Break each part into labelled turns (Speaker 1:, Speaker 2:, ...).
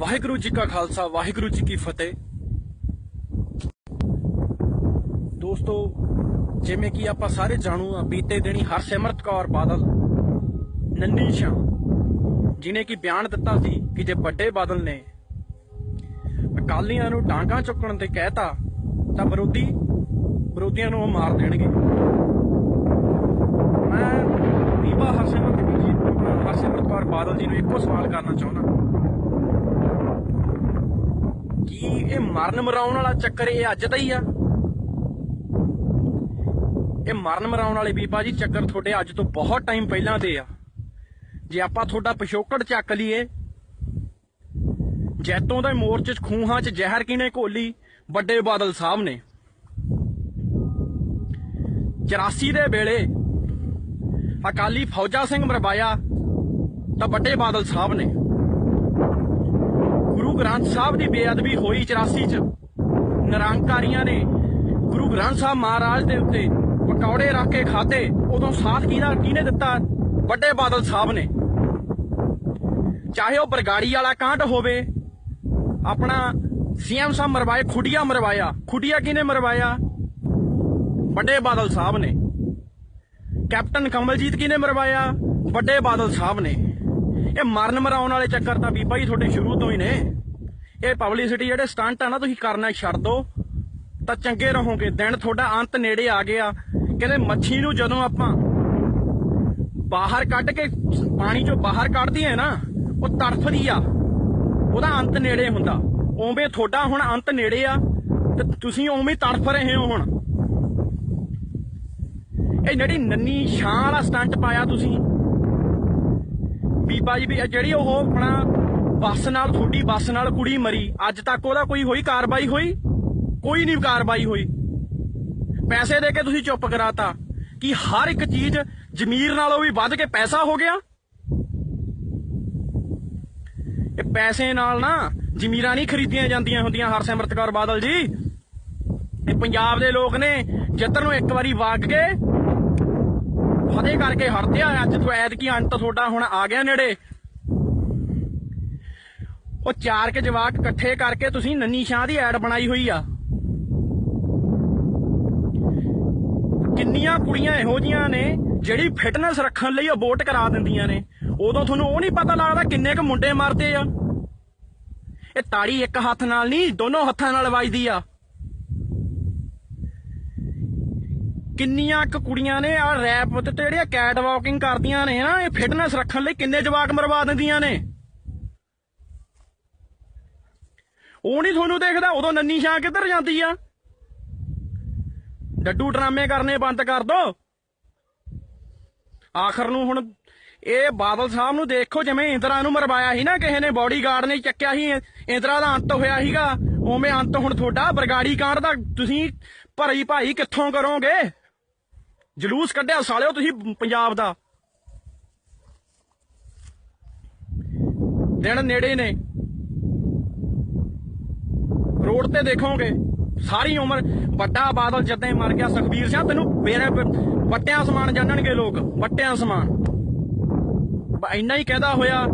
Speaker 1: ਵਾਹਿਗੁਰੂ ਜੀ ਕਾ ਖਾਲਸਾ, ਵਾਹਿਗੁਰੂ ਜੀ ਕੀ ਫਤਿਹ। ਦੋਸਤੋ, ਜਿਵੇਂ ਕਿ ਆਪਾਂ ਸਾਰੇ ਜਾਣੂ ਆ, ਬੀਤੇ ਦਿਨੀ ਹਰਸਿਮਰਤ ਕੌਰ ਬਾਦਲ ਨੰਨੀ ਸ਼ਾਹ, ਜਿਨੇ ਕਿ ਬਿਆਨ ਦਿੱਤਾ ਸੀ ਕਿ ਜੇ ਵੱਡੇ ਬਾਦਲ ਨੇ ਅਕਾਲੀਆਂ ਨੂੰ ਡਾਂਗਾ ਚੁੱਕਣ ਤੇ ਕਹਿਤਾ, ਤਾਂ ਵਿਰੋਧੀ ਵਿਰੋਧੀਆਂ ਨੂੰ ਉਹ ਮਾਰ ਦੇਣਗੇ। ਮੈਂ ਬੀਬਾ ਹਰਸਿਮਰਤ ਜੀ ਹਰਸਿਮਰਤ ਕੌਰ ਬਾਦਲ ਜੀ ਨੂੰ ਇੱਕੋ ਸਵਾਲ ਕਰਨਾ ਚਾਹੁੰਦਾ। ਕੀ ਇਹ ਮਰਨ ਮਰਾਉਣ ਵਾਲਾ ਚੱਕਰ ਇਹ ਅੱਜ ਦਾ ਹੀ ਆ? ਇਹ ਮਰਨ ਮਰਾਉਣ ਵਾਲੇ ਬੀਬਾ ਭਾਜੀ ਚੱਕਰ ਤੁਹਾਡੇ ਅੱਜ ਤੋਂ ਬਹੁਤ ਟਾਈਮ ਪਹਿਲਾਂ ਦੇ ਆ। ਜੇ ਆਪਾਂ ਤੁਹਾਡਾ ਪਿਛੋਕੜ ਚੱਕ ਲਈਏ, ਜੈਤੋਂ ਦੇ ਮੋਰਚੇ 'ਚ ਖੂਹਾਂ 'ਚ ਜ਼ਹਿਰ ਕਿਨੇ ਘੋਲੀ? ਵੱਡੇ ਬਾਦਲ ਸਾਹਿਬ ਨੇ। 84 ਦੇ ਵੇਲੇ ਅਕਾਲੀ ਫੌਜਾ ਸਿੰਘ ਮਰਵਾਇਆ ਤਾਂ ਵੱਡੇ ਬਾਦਲ ਸਾਹਿਬ ਨੇ। ਗ੍ਰੰਥ ਸਾਹਿਬ ਦੀ ਬੇਅਦਬੀ ਹੋਈ 84 ਚ। ਨਿਰੰਕਾਰੀਆਂ ਨੇ ਗੁਰੂ ਗ੍ਰੰਥ ਸਾਹਿਬ ਮਹਾਰਾਜ ਦੇ ਉੱਤੇ ਪਕੌੜੇ ਰੱਖ ਕੇ ਖਾਦੇ ਉਦੋਂ ਸਾਥ ਕਿਹਦਾ, ਕਿਹਨੇ ਦਿੱਤਾ? ਵੱਡੇ ਬਾਦਲ ਸਾਹਿਬ ਨੇ। ਚਾਹੇ ਉਹ ਬਰਗਾੜੀ ਵਾਲਾ ਕਾਂਟ ਹੋਵੇ, ਆਪਣਾ ਸੀਐਮ ਸਾਹਿਬ ਮਰਵਾਏ, ਖੁੱਡੀਆਂ ਮਰਵਾਇਆ। ਖੁੱਡੀਆਂ ਕਿਹਨੇ ਮਰਵਾਇਆ? ਵੱਡੇ ਬਾਦਲ ਸਾਹਿਬ ਨੇ। ਕੈਪਟਨ ਕਮਲਜੀਤ ਕਿਹਨੇ ਮਰਵਾਇਆ? ਵੱਡੇ ਬਾਦਲ ਸਾਹਿਬ ਨੇ। ਇਹ ਮਰਨ ਮਰਾਉਣ ਵਾਲੇ ਚੱਕਰ ਤਾਂ ਬੀਬਾ ਜੀ ਤੁਹਾਡੇ ਸ਼ੁਰੂ ਤੋਂ ਹੀ ਨੇ। ਇਹ ਪਬਲਿਸਿਟੀ ਜਿਹੜੇ ਸਟੰਟ ਆ ਨਾ, ਤੁਸੀਂ ਕਰਨਾ ਛੱਡ ਦੋ। ਤਾਂ ਚੰਗੇ ਰਹੋਗੇ। ਦਿਨ ਤੁਹਾਡਾ ਅੰਤ ਨੇੜੇ ਆ ਗਿਆ। ਕਹਿੰਦੇ ਮੱਛੀ ਨੂੰ ਜਦੋਂ ਆਪਾਂ ਬਾਹਰ ਕੱਢ ਕੇ ਪਾਣੀ ਚੋਂ ਬਾਹਰ ਕੱਢਦੀ ਹੈ ਨਾ, ਉਹ ਤੜਫਦੀ ਆ। ਉਹਦਾ ਅੰਤ ਨੇੜੇ ਹੁੰਦਾ। ਉਵੇਂ ਤੁਹਾਡਾ ਹੁਣ ਅੰਤ ਨੇੜੇ ਆ, ਤੇ ਤੁਸੀਂ ਉਵੇਂ ਤੜਫ ਰਹੇ ਹੋ ਹੁਣ। ਇਹ ਜਿਹੜੀ ਨੰਨੀ ਛਾਂ ਵਾਲਾ ਸਟੰਟ ਪਾਇਆ ਤੁਸੀਂ। ਬੀਬਾ ਜੀ ਵੀ ਜਿਹੜੀ ਉਹ ਆਪਣਾ ਬੱਸ ਨਾਲ, ਤੁਹਾਡੀ ਬੱਸ ਨਾਲ ਕੁੜੀ ਮਰੀ। ਅੱਜ ਤੱਕ ਉਹਦਾ ਕੋਈ ਹੋਈ ਕਾਰਵਾਈ ਹੋਈ? ਕੋਈ ਨਹੀਂ ਕਾਰਵਾਈ ਹੋਈ। ਪੈਸੇ ਦੇ ਕੇ ਤੁਸੀਂ ਚੁੱਪ ਕਰਾਤਾ। ਕਿ ਹਰ ਇੱਕ ਚੀਜ਼ ਜ਼ਮੀਰ ਨਾਲੋਂ ਵੀ ਵੱਧ ਕੇ ਪੈਸਾ ਹੋ ਗਿਆ? ਇਹ ਪੈਸੇ ਨਾਲ ਨਾ ਜ਼ਮੀਰਾਂ ਨਹੀਂ ਖਰੀਦੀਆਂ ਜਾਂਦੀਆਂ ਹੁੰਦੀਆਂ, ਹਰਸਿਮਰਤ ਕੌਰ ਬਾਦਲ ਜੀ। ਇਹ ਪੰਜਾਬ ਦੇ ਲੋਕ ਨੇ ਜਿੱਤਰ ਨੂੰ ਇੱਕ ਵਾਰੀ ਵਾਗ ਕੇ ਫਤਿਹ ਕਰਕੇ ਹਟਦੇ ਅੱਜ ਤੋਂ ਐਤ ਅੰਤ ਤੁਹਾਡਾ ਹੁਣ ਆ ਗਿਆ ਨੇੜੇ। ਉਹ ਚਾਰ ਕੇ ਜਵਾਕ ਇਕੱਠੇ ਕਰਕੇ ਤੁਸੀਂ ਨੰਨੀ ਸ਼ਾਹ ਦੀ ਐਡ ਬਣਾਈ ਹੋਈ ਆ। ਕਿੰਨੀਆਂ ਕੁੜੀਆਂ ਇਹੋ ਜੀਆਂ ਨੇ ਜਿਹੜੀ ਫਿਟਨੈਸ ਰੱਖਣ ਲਈ ਅਬੋਰਟ ਕਰਾ ਦਿੰਦੀਆਂ ਨੇ। ਉਦੋਂ ਤੁਹਾਨੂੰ ਉਹ ਨਹੀਂ ਪਤਾ ਲੱਗਦਾ ਕਿੰਨੇ ਕੁ ਮੁੰਡੇ ਮਰਦੇ ਆ। ਇਹ ਤਾੜੀ ਇੱਕ ਹੱਥ ਨਾਲ ਨਹੀਂ, ਦੋਨੋਂ ਹੱਥਾਂ ਨਾਲ ਵੱਜਦੀ ਆ। ਕਿੰਨੀਆਂ ਕੁ ਕੁੜੀਆਂ ਨੇ ਆ ਰੈਪ ਤੇ ਜਿਹੜੀਆਂ ਕੈਟ ਵਾਕਿੰਗ ਕਰਦੀਆਂ ਨੇ ਨਾ, ਇਹ ਫਿਟਨੈਸ ਰੱਖਣ ਲਈ ਕਿੰਨੇ ਜਵਾਕ ਮਰਵਾ ਦਿੰਦੀਆਂ ਨੇ। ਉਹ ਨਹੀਂ ਤੁਹਾਨੂੰ ਦੇਖਦਾ, ਉਦੋਂ ਨੰਨੀ ਛਾਂ ਕਿੱਧਰ ਜਾਂਦੀ ਆ? ਡੱਡੂ ਡਰਾਮੇ ਕਰਨੇ ਬੰਦ ਕਰ ਦੋ। ਆਖਰ ਨੂੰ ਹੁਣ ਇਹ ਬਾਦਲ ਸਾਹਿਬ ਨੂੰ ਦੇਖੋ, ਜਿਵੇਂ ਇੰਦਰਾ ਨੂੰ ਮਰਵਾਇਆ ਸੀ ਨਾ, ਕਿਸੇ ਨੇ ਬੋਡੀਗਾਰਡ ਨੇ ਚੱਕਿਆ ਸੀ, ਇੰਦਰਾ ਦਾ ਅੰਤ ਹੋਇਆ ਸੀਗਾ, ਉਵੇਂ ਅੰਤ ਹੁਣ ਤੁਹਾਡਾ, ਬਰਗਾੜੀ ਕਾਂਡ ਦਾ ਤੁਸੀਂ ਭਰੀ ਭਾਈ ਕਿੱਥੋਂ ਕਰੋਗੇ? ਜਲੂਸ ਕੱਢਿਆ ਸਾਲਿਓ ਤੁਸੀਂ ਪੰਜਾਬ ਦਾ। ਦਿਨ ਨੇੜੇ ਨੇ। ਰੋਡ ਤੇ ਦੇਖੋਗੇ, ਸਾਰੀ ਉਮਰ ਵੱਡਾ ਬਾਦਲ ਜਦਾਂ ਮਰ ਗਿਆ, ਸੁਖਬੀਰ ਸਿੰਘ ਤੈਨੂੰ ਮੇਰੇ ਵੱਟਿਆਂ ਸਮਾਨ ਜਾਣਨਗੇ ਲੋਕ, ਵੱਟਿਆਂ ਸਮਾਨ। ਬ- ਇੰਨਾ ਹੀ ਕਹਿਦਾ ਹੋਇਆ,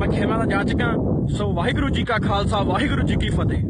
Speaker 1: ਮੈਂ ਖੇਮਾ ਦਾ ਜਾਚਕਾਂ, ਸੋ ਵਾਹਿਗੁਰੂ ਜੀ ਕਾ ਖਾਲਸਾ, ਵਾਹਿਗੁਰੂ ਜੀ ਕੀ ਫਤਿਹ।